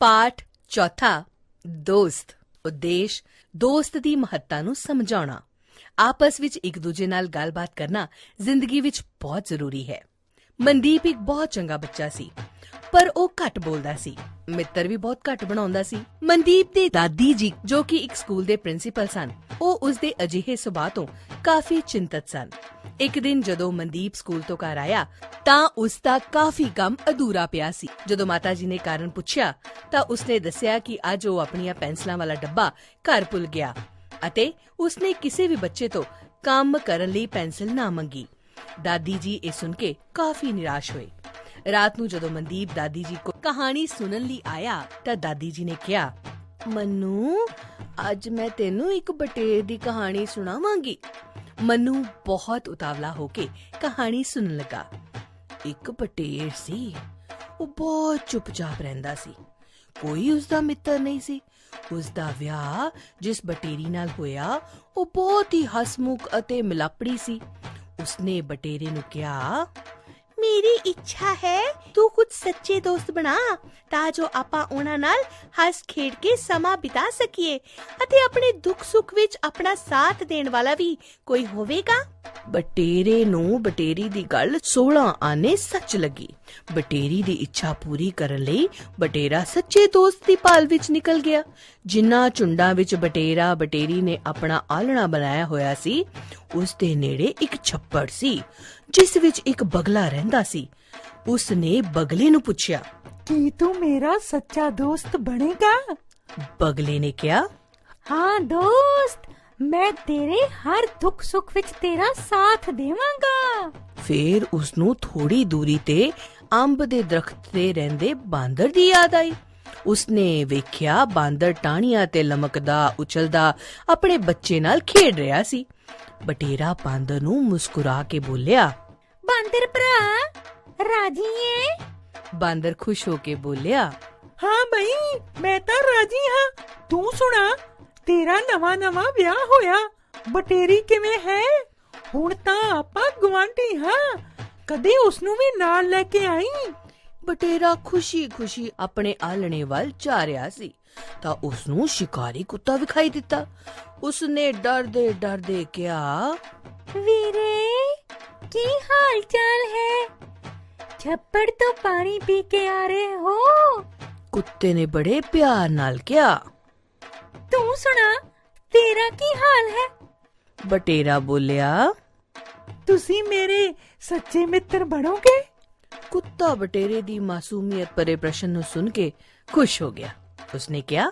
ਪਾਠ ਚੌਥਾ, ਦੋਸਤ, ਉਦੇਸ਼, ਦੋਸਤ ਦੀ ਮਹੱਤਤਾ ਨੂੰ ਸਮਝਾਉਣਾ। ਆਪਸ ਵਿੱਚ ਇੱਕ ਦੂਜੇ ਨਾਲ ਗੱਲਬਾਤ ਕਰਨਾ ਜ਼ਿੰਦਗੀ ਵਿੱਚ ਬਹੁਤ ਜ਼ਰੂਰੀ ਹੈ। ਮਨਦੀਪ ਇੱਕ ਬਹੁਤ ਚੰਗਾ ਬੱਚਾ ਸੀ, ਪਰ ਉਹ ਘੱਟ ਬੋਲਦਾ ਸੀ, ਮਿੱਤਰ ਵੀ ਬਹੁਤ ਘੱਟ ਬਣਾਉਂਦਾ ਸੀ। ਮਨਦੀਪ ਦੀ ਦਾਦੀ ਜੀ, ਜੋ ਕਿ ਇੱਕ ਸਕੂਲ ਦੇ ਪ੍ਰਿੰਸੀਪਲ ਸਨ, ਉਹ ਉਸ ਦੇ ਅਜਿਹੇ ਸੁਭਾਅ ਤੋਂ ਕਾਫੀ ਚਿੰਤਤ ਸਨ। ਇੱਕ ਦਿਨ ਜਦੋਂ ਮਨਦੀਪ ਸਕੂਲ ਤੋਂ ਘਰ ਆਇਆ, ਤਾਂ ਉਸ ਦਾ ਕਾਫੀ ਕੰਮ ਅਧੂਰਾ ਪਿਆ ਸੀ। ਜਦੋਂ ਮਾਤਾ ਜੀ ਨੇ ਕਾਰਨ ਪੁੱਛਿਆ, ਤਾਂ ਉਸਨੇ ਦੱਸਿਆ ਕਿ ਅੱਜ ਉਹ ਆਪਣੀਆਂ ਪੈਨਸਲਾਂ ਵਾਲਾ ਡੱਬਾ ਘਰ ਭੁੱਲ ਗਿਆ ਅਤੇ ਉਸਨੇ ਕਿਸੇ ਵੀ ਬੱਚੇ ਤੋਂ ਕੰਮ ਕਰਨ ਲਈ ਪੈਨਸਲ ਨਾ ਮੰਗੀ। ਦਾਦੀ ਜੀ ਇਹ ਸੁਣ ਕੇ ਕਾਫੀ ਨਿਰਾਸ਼ ਹੋਏ। ਰਾਤ ਨੂੰ ਜਦੋਂ ਮਨਦੀਪ ਦਾਦੀ ਜੀ ਕੋ ਕਹਾਣੀ ਸੁਣਨ ਲਈ ਆਇਆ, ਤਾਂ ਦਾਦੀ ਜੀ ਨੇ ਕਿਹਾ, ਮਨੂ, ਅੱਜ ਮੈਂ ਤੈਨੂੰ ਇੱਕ ਬਟੇਰ ਦੀ ਕਹਾਣੀ ਸੁਣਾਵਾਂਗੀ। ਮਨੂ ਬਹੁਤ ਉਤਾਵਲਾ ਹੋ ਕੇ ਕਹਾਣੀ ਸੁਣਨ ਲੱਗਾ। ਇੱਕ ਬਟੇਰ ਸੀ। ਉਹ ਬਹੁਤ ਚੁੱਪਚਾਪ ਰਹਿੰਦਾ ਸੀ। ਕੋਈ ਉਸ ਦਾ ਮਿੱਤਰ ਨਹੀਂ ਸੀ। ਉਸ ਦਾ ਵਿਆਹ ਜਿਸ ਬਟੇਰੀ ਨਾਲ ਹੋਇਆ, ਉਹ ਬਹੁਤ ਹੀ ਹਸਮੁਖ ਅਤੇ ਮਿਲਾਪੜੀ ਸੀ। ਉਸਨੇ ਬਟੇਰੇ ਨੂੰ ਕਿਹਾ ਮੇਰੀ ਇੱਛਾ ਹੈ ਤੂੰ ਕੁਝ ਸੱਚੇ ਦੋਸਤ ਬਣਾ, ਤਾਂ ਜੋ ਆਪਾਂ ਉਹਨਾਂ ਨਾਲ ਹੱਸ ਖੇਡ ਕੇ ਸਮਾਂ ਬਿਤਾ ਸਕੀਏ ਅਤੇ ਆਪਣੇ ਦੁੱਖ ਸੁੱਖ ਵਿੱਚ ਆਪਣਾ ਸਾਥ ਦੇਣ ਵਾਲਾ ਵੀ ਕੋਈ ਹੋਵੇਗਾ। ਬਟੇਰੇ ਨੂੰ ਬਟੇਰੀ ਦੀ ਗੱਲ 16 ਆਨੇ ਸੱਚ ਲੱਗੀ। ਬਟੇਰੀ ਦੀ ਇੱਛਾ ਪੂਰੀ ਕਰਨ ਲਈ ਬਟੇਰਾ ਸੱਚੇ ਦੋਸਤ ਦੀ ਭਾਲ ਵਿੱਚ ਨਿਕਲ ਗਿਆ। ਜਿੰਨਾ ਚੁੰਡਾਂ ਵਿੱਚ ਬਟੇਰਾ ਬਟੇਰੀ ਨੇ ਆਪਣਾ ਆਲਣਾ ਬਣਾਇਆ ਹੋਇਆ ਸੀ ਉਸ ਦੇ ਨੇੜੇ ਇੱਕ ਛੱਪੜ ਸੀ ਜਿਸ ਵਿੱਚ ਇੱਕ ਬਗਲਾ ਰਹਿੰਦਾ ਸੀ। ਉਸ ਨੇ ਬਗਲੇ ਨੂੰ ਪੁੱਛਿਆ ਕੀ ਤੂੰ ਮੇਰਾ ਸੱਚਾ ਦੋਸਤ ਬਣੇਗਾ? ਬਗਲੇ ਨੇ ਕਿਹਾ ਹਾਂ ਦੋਸਤ। ਮੈਂ ਤੇਰੇ ਹਰ ਦੁੱਖ ਸੁੱਖ ਵਿੱਚ ਤੇਰਾ ਸਾਥ ਦੇਵਾਂਗਾ। ਫੇਰ ਉਸ ਨੂੰ ਥੋੜੀ ਦੂਰੀ ਤੇ ਅੰਬ ਦੇ ਦਰਖਤ ਤੇ ਰਹਿੰਦੇ ਬਾਂਦਰ ਦੀ ਯਾਦ ਆਈ। ਉਸਨੇ ਵੇਖਿਆ ਬਾਂਦਰ ਟਾਹਣੀਆਂ ਤੇ ਲਮਕਦਾ ਉਛਲਦਾ ਆਪਣੇ ਬੱਚੇ ਨਾਲ ਖੇਡ ਰਿਹਾ ਸੀ। ਬਟੇਰਾ ਬਾਂਦਰ ਨੂੰ ਮੁਸਕਰਾ ਕੇ ਬੋਲਿਆ ਬਾਂਦਰ ਭਰਾ ਰਾਜੀ ਏ ਬਾਂਦਰ ਖੁਸ਼ ਹੋ ਕੇ ਬੋਲਿਆ ਹਾਂ ਬਈ ਮੈਂ ਤਾਂ ਰਾਜੀ ਹਾਂ। ਤੂੰ ਸੁਣਾ ਤੇਰਾ ਨਵਾਂ ਨਵਾਂ ਵਿਆਹ ਹੋਇਆ। ਬਟੇਰੀ ਕਿਵੇਂ ਹੈ? ਹੁਣ ਤਾਂ ਆਪਾਂ ਗਵਾਂਢੀ ਹਾਂ। ਕਦੇ ਉਸ ਨੂੰ ਵੀ ਨਾਲ ਲੈ ਕੇ ਆਈ? ਬਟੇਰਾ ਖੁਸ਼ੀ-ਖੁਸ਼ੀ ਆਪਣੇ ਆਲਣੇ ਵੱਲ ਜਾ ਰਿਹਾ ਸੀ। ਤਾਂ ਉਸ ਨੂੰ ਸ਼ਿਕਾਰੀ ਕੁੱਤਾ ਵਿਖਾਈ ਦਿੱਤਾ। ਉਸਨੇ ਡਰਦੇ ਡਰਦੇ ਕਿਹਾ ਵੀਰੇ ਕੀ ਹਾਲ ਚਾਲ ਹੈ? ਛੱਪੜ ਤੋਂ ਪਾਣੀ ਪੀ ਕੇ ਆ ਰਹੇ ਹੋ? ਕੁੱਤੇ ਨੇ ਬੜੇ ਪਿਆਰ ਨਾਲ ਕਿਹਾ ਤੂੰ ਸੁਣਾ ਤੇਰਾ ਕੀ ਹਾਲ ਹੈ? ਬਟੇਰਾ ਬੋਲਿਆ ਤੁਸੀਂ ਮੇਰੇ ਸੱਚੇ ਮਿੱਤਰ ਬਣੋਗੇ? ਕੁੱਤਾ ਬਟੇਰੇ ਦੀ ਮਾਸੂਮੀਅਤ ਭਰੇ ਪ੍ਰਸ਼ਨ ਨੂੰ ਸੁਣ ਕੇ ਖੁਸ਼ ਹੋ ਗਿਆ। ਉਸਨੇ ਕਿਹਾ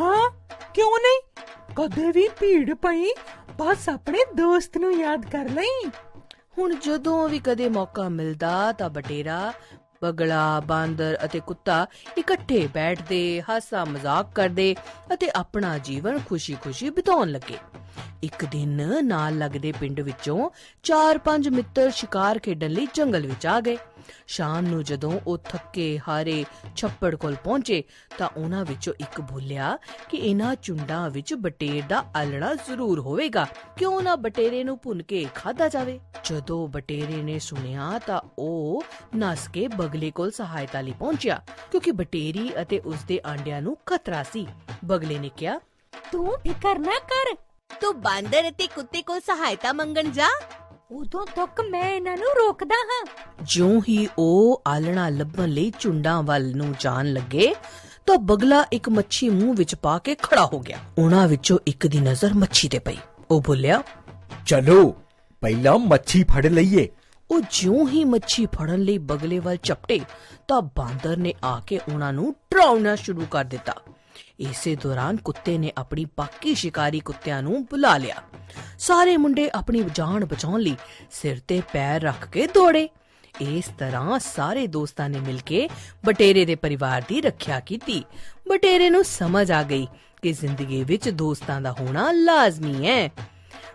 ਹਾਂ ਕਿਉਂ ਨਹੀਂ? ਕਦੇ ਵੀ ਭੀੜ ਪਈ ਬਸ ਆਪਣੇ ਦੋਸਤ ਨੂੰ ਯਾਦ ਕਰ ਲਈ। ਹੁਣ ਜਦੋਂ ਵੀ ਕਦੇ ਮੌਕਾ ਮਿਲਦਾ ਤਾਂ ਬਟੇਰਾ ਬਗਲਾ, ਬਾਂਦਰ ਅਤੇ ਕੁੱਤਾ ਇਕੱਠੇ ਬੈਠਦੇ, ਹਾਸਾ ਮਜ਼ਾਕ ਕਰਦੇ ਅਤੇ ਆਪਣਾ ਜੀਵਨ ਖੁਸ਼ੀ-ਖੁਸ਼ੀ ਬਿਤਾਉਣ ਲੱਗੇ। ਇੱਕ ਦਿਨ ਨਾਲ ਲੱਗਦੇ ਪਿੰਡ ਵਿੱਚੋਂ ਚਾਰ ਪੰਜ ਮਿੱਤਰ ਸ਼ਿਕਾਰ ਖੇਡਣ ਲਈ ਜੰਗਲ ਵਿੱਚ ਆ ਗਏ। ਸ਼ਾਮ ਨੂੰ ਜਦੋਂ ਉਹ ਥੱਕੇ ਹਾਰੇ ਛੱਪੜ ਕੋਲ ਪਹੁੰਚੇ ਤਾਂ ਉਹਨਾਂ ਵਿੱਚੋਂ ਇੱਕ ਬੋਲਿਆ ਕਿ ਇਹਨਾਂ ਚੁੰਡਾਂ ਵਿੱਚ ਬਟੇਰ ਦਾ ਆਲਣਾ ਜ਼ਰੂਰ ਹੋਵੇਗਾ। ਕਿਉਂ ਨਾ ਬਟੇਰੇ ਨੂੰ ਭੁੰਨ ਕੇ ਖਾਦਾ ਜਾਵੇ? ਜਦੋਂ ਬਟੇਰੇ ਨੇ ਸੁਣਿਆ ਤਾਂ ਉਹ ਨਸ ਕੇ ਬਗਲੇ ਕੋਲ ਸਹਾਇਤਾ ਲਈ ਪਹੁੰਚਿਆ, ਕਿਉਂਕਿ ਬਟੇਰੀ ਅਤੇ ਉਸ ਦੇ ਆਂਡਿਆਂ ਨੂੰ ਖਤਰਾ ਸੀ। ਬਗਲੇ ਨੇ ਕਿਹਾ, ਤੂੰ ਫਿਕਰ ਨਾ ਕਰ, ਤੂੰ ਬਾਂਦਰ ਅਤੇ ਕੁੱਤੇ ਕੋਲ ਸਹਾਇਤਾ ਮੰਗਣ ਜਾ। ਉਦੋਂ ਤੱਕ ਮੈਂ ਇਹਨਾਂ ਨੂੰ ਰੋਕਦਾ ਹਾਂ। ਜਿਉਂ ਹੀ ਉਹ ਆਲਣਾ ਲੱਭਣ ਲਈ ਚੁੰਡਾਂ ਵੱਲ ਨੂੰ ਜਾਣ ਲੱਗੇ ਤਾਂ ਬਗਲਾ ਇੱਕ ਮੱਛੀ ਮੂੰਹ ਵਿੱਚ ਪਾ ਕੇ ਖੜਾ ਹੋ ਗਿਆ। ਉਹਨਾਂ ਵਿੱਚੋਂ ਇੱਕ ਦੀ ਨਜ਼ਰ ਮੱਛੀ ਤੇ ਪਈ। ਉਹ ਬੋਲਿਆ ਚਲੋ ਪਹਿਲਾਂ ਮੱਛੀ ਫੜ ਲਈਏ। ਉਹ ਜਿਉਂ ਹੀ ਮੱਛੀ ਫੜਨ ਲਈ ਬਗਲੇ ਵੱਲ ਚਪਟੇ ਤਾਂ ਬਾਂਦਰ ਨੇ ਆ ਕੇ ਉਹਨਾਂ ਨੂੰ ਡਰਾਉਣਾ ਸ਼ੁਰੂ ਕਰ ਦਿੱਤਾ। ਇਸੇ ਦੌਰਾਨ ਕੁੱਤੇ ਨੇ ਆਪਣੀ ਬਾਕੀ ਸ਼ਿਕਾਰੀ ਕੁੱਤਿਆਂ ਨੂੰ ਬੁਲਾ ਲਿਆ। ਸਾਰੇ ਮੁੰਡੇ ਆਪਣੀ ਜਾਨ ਬਚਾਉਣ ਲਈ ਸਿਰ ਤੇ ਪੈਰ ਰੱਖ ਕੇ ਦੌੜੇ। ਇਸ ਤਰ੍ਹਾਂ ਸਾਰੇ ਦੋਸਤਾਂ ਨੇ ਮਿਲ ਕੇ ਬਟੇਰੇ ਦੇ ਪਰਿਵਾਰ ਦੀ ਰੱਖਿਆ ਕੀਤੀ। ਬਟੇਰੇ ਨੂੰ ਸਮਝ ਆ ਗਈ ਕਿ ਜ਼ਿੰਦਗੀ ਵਿੱਚ ਦੋਸਤਾਂ ਦਾ ਹੋਣਾ ਲਾਜ਼ਮੀ ਹੈ।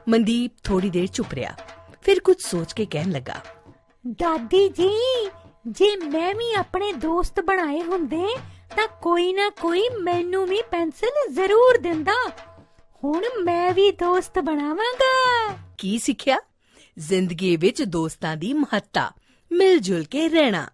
ਮਨਦੀਪ ਥੋੜੀ ਦੇਰ ਚੁੱਪ ਰਿਹਾ, ਫਿਰ ਕੁਝ ਸੋਚ ਕੇ ਕਹਿਣ ਲੱਗਾ, ਦਾਦੀ ਜੀ, ਜੇ ਮੈਂ ਵੀ ਆਪਣੇ ਦੋਸਤ ਬਣਾਏ ਹੁੰਦੇ ਤਾਂ ਕੋਈ ਨਾ ਕੋਈ ਮੈਨੂੰ ਵੀ ਪੈਨਸਲ ਜ਼ਰੂਰ ਦਿੰਦਾ। ਹੁਣ ਮੈਂ ਵੀ ਦੋਸਤ ਬਣਾਵਾਂਗਾ। ਕੀ ਸਿੱਖਿਆ? ਜ਼ਿੰਦਗੀ ਵਿੱਚ ਦੋਸਤਾਂ ਦੀ ਮਹੱਤਤਾ ਮਿਲ ਜੁਲ ਕੇ ਰਹਿਣਾ।